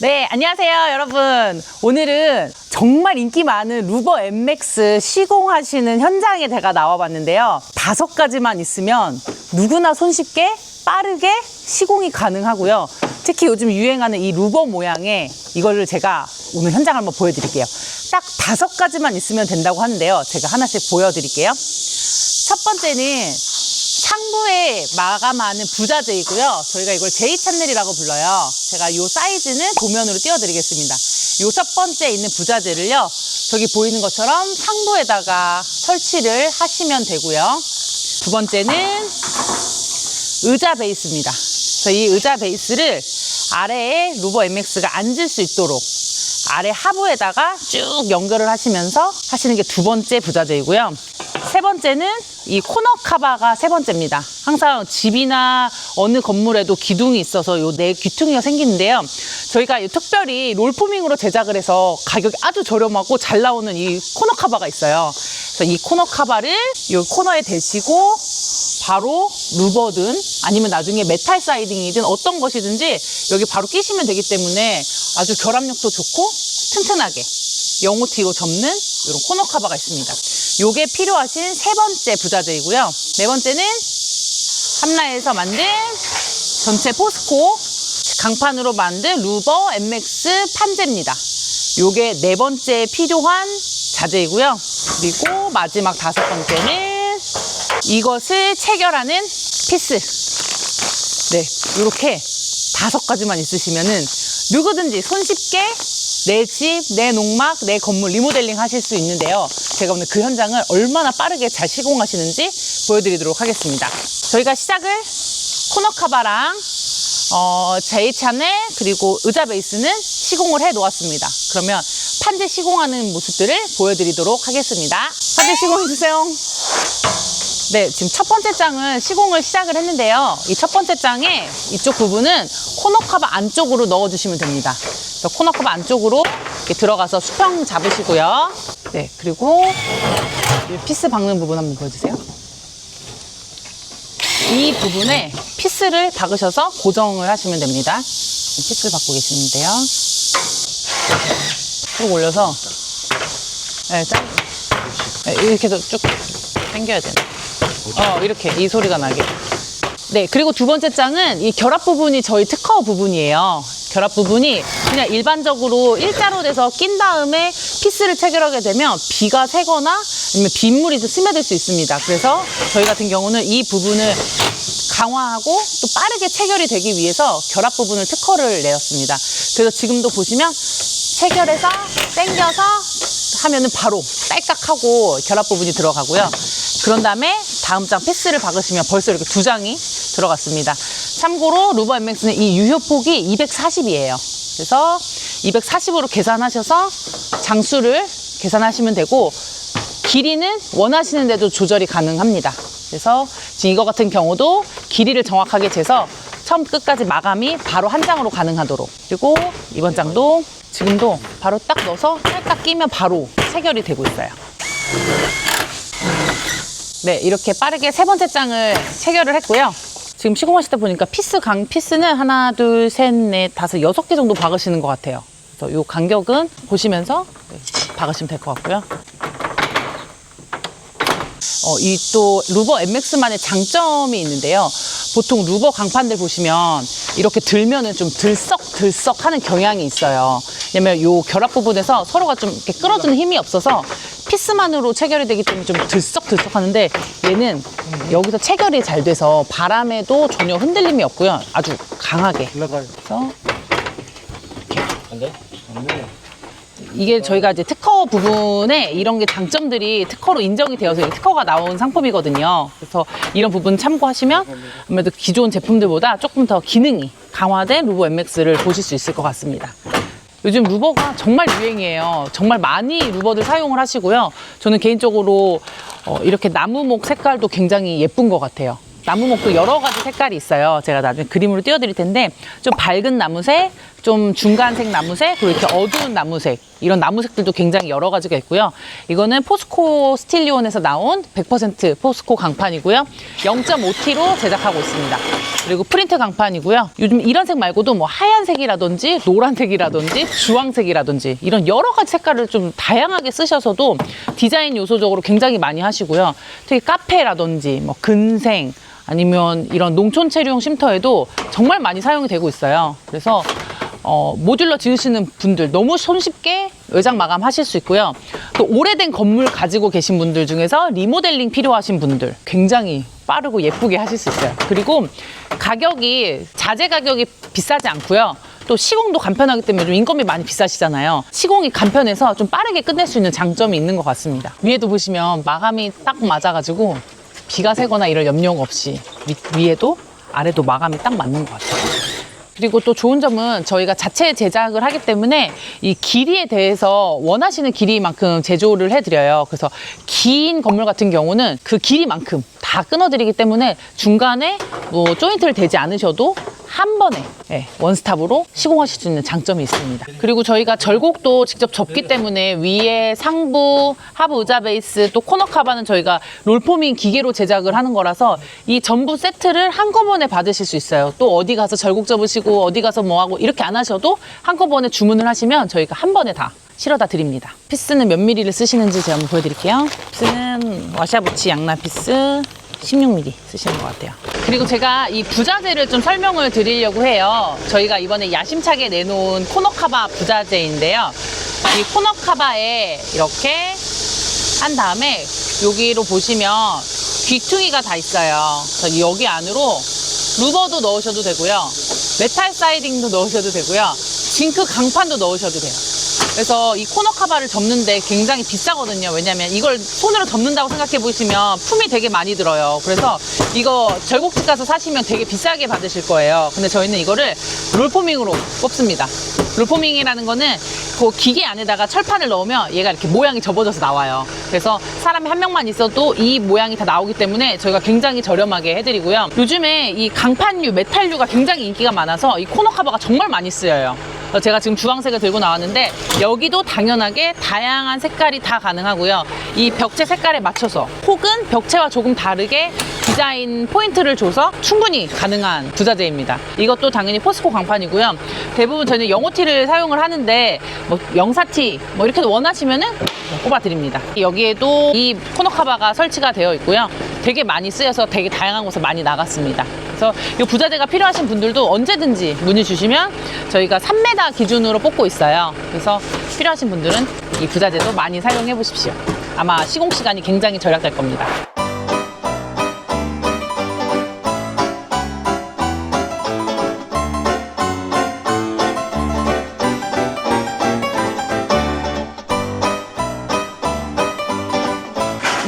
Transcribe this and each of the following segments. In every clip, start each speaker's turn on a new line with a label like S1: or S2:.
S1: 네, 안녕하세요, 여러분. 오늘은 정말 인기 많은 루버 엠맥스 시공하시는 현장에 제가 나와봤는데요. 다섯 가지만 있으면 누구나 손쉽게 빠르게 시공이 가능하고요. 특히 요즘 유행하는 이 루버 모양의 이거를 제가 오늘 현장 한번 보여드릴게요. 딱 다섯 가지만 있으면 된다고 하는데요. 제가 하나씩 보여드릴게요. 첫 번째는 상부에 마감하는 부자재이고요. 저희가 이걸 제이 찬넬이라고 불러요. 제가 이 사이즈는 도면으로 띄워드리겠습니다. 이 첫 번째 있는 부자재를요. 저기 보이는 것처럼 상부에다가 설치를 하시면 되고요. 두 번째는 의자 베이스입니다. 이 의자 베이스를 아래에 루버 MX가 앉을 수 있도록 아래 하부에다가 쭉 연결을 하시면서 하시는 게 두 번째 부자재이고요. 세 번째는 이 코너 카바가 세 번째입니다. 항상 집이나 어느 건물에도 기둥이 있어서 요 네 귀퉁이가 생기는데요. 저희가 이 특별히 롤포밍으로 제작을 해서 가격이 아주 저렴하고 잘 나오는 이 코너 카바가 있어요. 그래서 이 코너 카바를 이 코너에 대시고 바로 루버든 아니면 나중에 메탈 사이딩이든 어떤 것이든지 여기 바로 끼시면 되기 때문에 아주 결합력도 좋고 튼튼하게 영호티로 접는 이런 코너 카바가 있습니다. 요게 필요하신 세 번째 부자재이고요. 네 번째는 함라에서 만든 전체 포스코 강판으로 만든 루버 MX 판재입니다. 요게 네 번째 필요한 자재이고요. 그리고 마지막 다섯 번째는 이것을 체결하는 피스. 네, 이렇게 다섯 가지만 있으시면은 누구든지 손쉽게 내 집, 내 농막, 내 건물 리모델링 하실 수 있는데요. 제가 오늘 그 현장을 얼마나 빠르게 잘 시공하시는지 보여드리도록 하겠습니다. 저희가 시작을 코너 카바랑 어, 제이 찬넬 그리고 의자 베이스는 시공을 해 놓았습니다. 그러면 판재 시공하는 모습들을 보여드리도록 하겠습니다. 판재 시공해 주세요. 네, 지금 첫 번째 장은 시공을 시작을 했는데요. 이 첫 번째 장에 이쪽 부분은 코너 카바 안쪽으로 넣어주시면 됩니다. 그래서 코너 카바 안쪽으로 들어가서 수평 잡으시고요. 네, 그리고 이 피스 박는 부분 한번 보여주세요. 이 부분에 피스를 박으셔서 고정을 하시면 됩니다. 피스를 박고 계시는데요. 쭉 올려서 네, 짠. 네, 이렇게 해서 쭉 당겨야 되네. 어, 이렇게 이 소리가 나게. 네, 그리고 두 번째 장은 이 결합 부분이 저희 특허 부분이에요. 결합 부분이 그냥 일반적으로 일자로 돼서 낀 다음에 피스를 체결하게 되면 비가 새거나 아니면 빗물이 좀 스며들 수 있습니다. 그래서 저희 같은 경우는 이 부분을 강화하고 또 빠르게 체결이 되기 위해서 결합 부분을 특허를 내었습니다. 그래서 지금도 보시면 체결해서 당겨서 하면은 바로 딸깍하고 결합 부분이 들어가고요. 그런 다음에 다음 장 패스를 박으시면 벌써 이렇게 두 장이 들어갔습니다. 참고로 루버 엠맥스는 이 유효폭이 240이에요. 그래서 240으로 계산하셔서 장수를 계산하시면 되고 길이는 원하시는 대로 조절이 가능합니다. 그래서 지금 이거 같은 경우도 길이를 정확하게 재서 처음 끝까지 마감이 바로 한 장으로 가능하도록 그리고 이번 장도 지금도 바로 딱 넣어서 살짝 끼면 바로 체결이 되고 있어요. 네, 이렇게 빠르게 세 번째 장을 체결을 했고요. 지금 시공하시다 보니까 피스 강 피스는 하나, 둘, 셋, 넷, 다섯, 여섯 개 정도 박으시는 것 같아요. 그래서 이 간격은 보시면서 네, 박으시면 될 것 같고요. 어, 이 또 루버 MX만의 장점이 있는데요. 보통 루버 강판들 보시면 이렇게 들면은 좀 들썩들썩 하는 경향이 있어요. 왜냐면 요 결합 부분에서 서로가 좀 이렇게 끌어주는 힘이 없어서 피스만으로 체결이 되기 때문에 좀 들썩들썩 하는데 얘는 여기서 체결이 잘 돼서 바람에도 전혀 흔들림이 없고요. 아주 강하게.
S2: 올라가요.
S1: 그래서
S2: 안 돼? 안 돼.
S1: 이게 저희가 이제 특허 부분에 이런 게 장점들이 특허로 인정이 되어서 이 특허가 나온 상품이거든요. 그래서 이런 부분 참고하시면 아무래도 기존 제품들보다 조금 더 기능이 강화된 루버 MX를 보실 수 있을 것 같습니다. 요즘 루버가 정말 유행이에요. 정말 많이 루버들 사용을 하시고요. 저는 개인적으로 어, 이렇게 나무목 색깔도 굉장히 예쁜 것 같아요. 나무목도 여러 가지 색깔이 있어요. 제가 나중에 그림으로 띄워드릴 텐데 좀 밝은 나무색 좀 중간색 나무색 그리고 이렇게 어두운 나무색 이런 나무색들도 굉장히 여러 가지가 있고요. 이거는 포스코 스틸리온에서 나온 100% 포스코 강판이고요. 0.5T로 제작하고 있습니다. 그리고 프린트 강판이고요. 요즘 이런 색 말고도 뭐 하얀색이라든지 노란색이라든지 주황색이라든지 이런 여러 가지 색깔을 좀 다양하게 쓰셔서도 디자인 요소적으로 굉장히 많이 하시고요. 특히 카페라든지 뭐 근생 아니면 이런 농촌 체류용 쉼터에도 정말 많이 사용이 되고 있어요. 그래서 어, 모듈러 지으시는 분들 너무 손쉽게 외장 마감 하실 수 있고요. 또 오래된 건물 가지고 계신 분들 중에서 리모델링 필요하신 분들 굉장히 빠르고 예쁘게 하실 수 있어요. 그리고 가격이 자재 가격이 비싸지 않고요. 또 시공도 간편하기 때문에 좀 인건비 많이 비싸시잖아요. 시공이 간편해서 좀 빠르게 끝낼 수 있는 장점이 있는 것 같습니다. 위에도 보시면 마감이 딱 맞아가지고 비가 새거나 이럴 염려가 없이 위, 위에도 아래도 마감이 딱 맞는 것 같아요. 그리고 또 좋은 점은 저희가 자체 제작을 하기 때문에 이 길이에 대해서 원하시는 길이만큼 제조를 해드려요. 그래서 긴 건물 같은 경우는 그 길이만큼 다 끊어드리기 때문에 중간에 뭐 조인트를 대지 않으셔도 한 번에 예, 원스톱으로 시공하실 수 있는 장점이 있습니다. 그리고 저희가 절곡도 직접 접기 때문에 위에 상부, 하부 의자 베이스 또 코너 카바는 저희가 롤포밍 기계로 제작을 하는 거라서 이 전부 세트를 한꺼번에 받으실 수 있어요. 또 어디 가서 절곡 접으시고 어디 가서 뭐 하고 이렇게 안 하셔도 한꺼번에 주문을 하시면 저희가 한 번에 다 실어다 드립니다. 피스는 몇 미리를 쓰시는지 제가 한번 보여드릴게요. 피스는 와샤부치 양나 피스 16mm 쓰시는 것 같아요. 그리고 제가 이 부자재를 좀 설명을 드리려고 해요. 저희가 이번에 야심차게 내놓은 코너카바 부자재인데요. 이 코너카바에 이렇게 한 다음에 여기로 보시면 귀퉁이가 다 있어요. 그래서 여기 안으로 루버도 넣으셔도 되고요. 메탈 사이딩도 넣으셔도 되고요. 징크 강판도 넣으셔도 돼요. 그래서 이 코너 카바를 접는데 굉장히 비싸거든요. 왜냐면 이걸 손으로 접는다고 생각해 보시면 품이 되게 많이 들어요. 그래서 이거 절곡집 가서 사시면 되게 비싸게 받으실 거예요. 근데 저희는 이거를 롤포밍으로 뽑습니다. 롤포밍이라는 거는 그 기계 안에다가 철판을 넣으면 얘가 이렇게 모양이 접어져서 나와요. 그래서 사람이 한 명만 있어도 이 모양이 다 나오기 때문에 저희가 굉장히 저렴하게 해드리고요. 요즘에 이 강판류, 메탈류가 굉장히 인기가 많아서 이 코너 카바가 정말 많이 쓰여요. 그래서 제가 지금 주황색을 들고 나왔는데 여기도 당연하게 다양한 색깔이 다 가능하고요. 이 벽체 색깔에 맞춰서 혹은 벽체와 조금 다르게 디자인 포인트를 줘서 충분히 가능한 부자재입니다. 이것도 당연히 포스코 강판이고요. 대부분 저희는 영호티를 사용을 하는데 뭐 영사티 뭐 이렇게 원하시면은 뽑아 드립니다. 여기에도 이 코너 카바가 설치가 되어 있고요. 되게 많이 쓰여서 되게 다양한 곳에 많이 나갔습니다. 그래서 이 부자재가 필요하신 분들도 언제든지 문의 주시면 저희가 3m 기준으로 뽑고 있어요. 그래서 필요하신 분들은 이 부자재도 많이 사용해 보십시오. 아마 시공 시간이 굉장히 절약될 겁니다.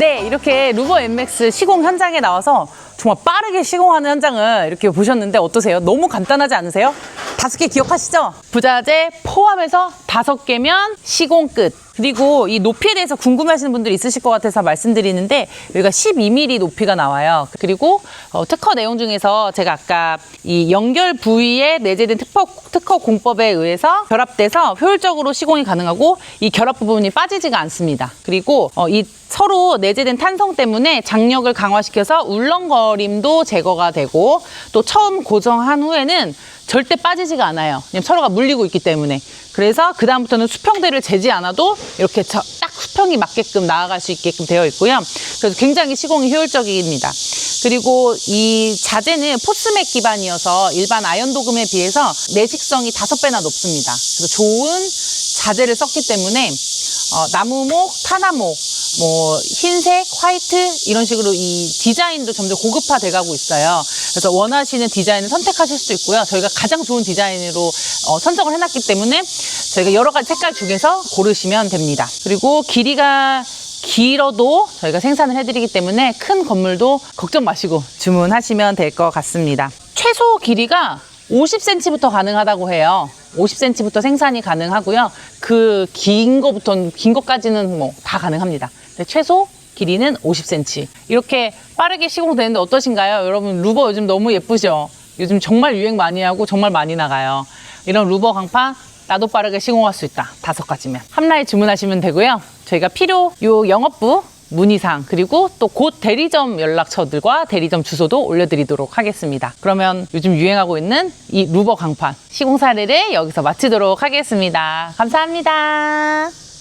S1: 네, 이렇게 루버 MX 시공 현장에 나와서 정말 빠르게 시공하는 현장을 이렇게 보셨는데 어떠세요? 너무 간단하지 않으세요? 다섯 개 기억하시죠? 부자재 포함해서 다섯 개면 시공 끝. 그리고 이 높이에 대해서 궁금해하시는 분들이 있으실 것 같아서 말씀드리는데 여기가 12mm 높이가 나와요. 그리고 어, 특허 내용 중에서 제가 아까 이 연결 부위에 내재된 특허, 특허 공법에 의해서 결합돼서 효율적으로 시공이 가능하고 이 결합 부분이 빠지지가 않습니다. 그리고 어, 이 서로 내재된 탄성 때문에 장력을 강화시켜서 울렁거림도 제거가 되고 또 처음 고정한 후에는 절대 빠지지가 않아요. 왜냐면 서로가 물리고 있기 때문에. 그래서 그다음부터는 수평대를 재지 않아도 이렇게 저- 딱 수평이 맞게끔 나아갈 수 있게끔 되어 있고요. 그래서 굉장히 시공이 효율적입니다. 그리고 이 자재는 포스맥 기반이어서 일반 아연 도금에 비해서 내식성이 다섯 배나 높습니다. 그래서 좋은 자재를 썼기 때문에 어, 나무목, 타나목, 뭐 흰색, 화이트 이런 식으로 이 디자인도 점점 고급화 돼 가고 있어요. 그래서 원하시는 디자인을 선택하실 수도 있고요. 저희가 가장 좋은 디자인으로 어, 선정을 해놨기 때문에 저희가 여러 가지 색깔 중에서 고르시면 됩니다. 그리고 길이가 길어도 저희가 생산을 해드리기 때문에 큰 건물도 걱정 마시고 주문하시면 될 것 같습니다. 최소 길이가 50cm부터 가능하다고 해요. 50cm부터 생산이 가능하고요. 그 긴 거부터 긴 것까지는 뭐 다 가능합니다. 최소 길이는 50cm. 이렇게 빠르게 시공되는데 어떠신가요? 여러분 루버 요즘 너무 예쁘죠? 요즘 정말 유행 많이 하고 정말 많이 나가요. 이런 루버 강판 나도 빠르게 시공할 수 있다. 다섯 가지면. 함라에 주문하시면 되고요. 저희가 필요 요 영업부 문의사항 그리고 또 곧 대리점 연락처들과 대리점 주소도 올려드리도록 하겠습니다. 그러면 요즘 유행하고 있는 이 루버 강판 시공 사례를 여기서 마치도록 하겠습니다. 감사합니다.